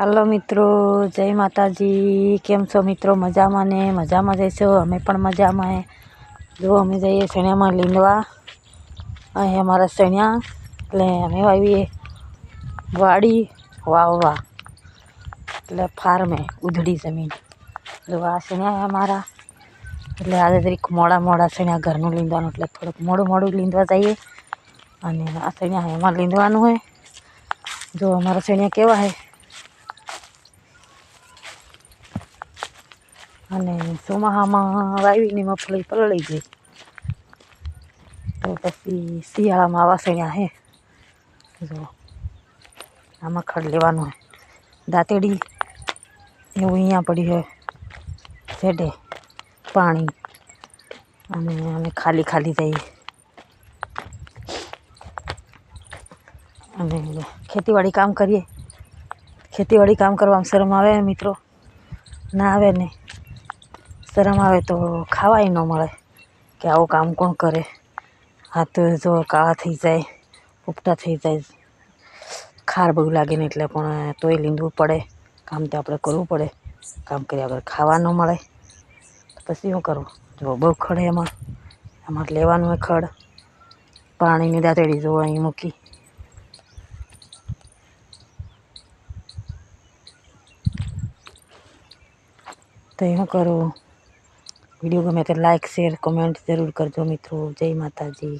હાલો મિત્રો, જય માતાજી. કેમ છો મિત્રો? મજામાં ને? મજામાં જઈશો અમે પણ મજામાં જો, અમે જઈએ શેણામાં લીંડવા. અહીં અમારા શેણ્યા, એટલે અમે વાવીએ વાડી વાવવા. એટલે ફાર્મે ઉધડી જમીન. જો, આ શેણ્યા અમારા. એટલે આજે તરીક મોડા મોડા શેણ્યા ઘરનું લીંદવાનું એટલે થોડુંક મોડું મોડું લીંદવા જઈએ. અને આ શેણ્યા એમાં લીંદવાનું હોય જો, અમારા શેણ્યા કેવા હે? અને ચોમાસામાં વાવીને મગફળી પલળી ગઈ. તો પછી શિયાળામાં આવા સણ્યા હે. જો, આ મખડ લેવાનું હે. દાંતેડી એવું અહીંયા પડી હોય છેડે પાણી. અને અમે ખાલી ખાલી જઈએ. અને ખેતીવાડી કામ કરીએ. ખેતીવાડી કામ કરવામાં શરમ આવે મિત્રો? ના આવે ને. શરમ આવે તો ખાવાય ન મળે કે આવું કામ કોણ કરે? હાથ જો કાળા થઈ જાય ઉપટા થઈ જાય, ખાર બહુ લાગે ને એટલે પણ તોય લીંદવું પડે, કામ તો આપણે કરવું પડે, કામ કર્યા વગર ખાવા ન મળે. પછી શું કરવું જો બહુ ખડે એમાં એમાં લેવાનું હોય ખડ. પાણીની દાંતેડી જો અહીં મૂકી. તો શું કરું? વીડિયો ગમે તો લાઈક શેર કોમેન્ટ જરૂર કરજો મિત્રો. જય માતાજી.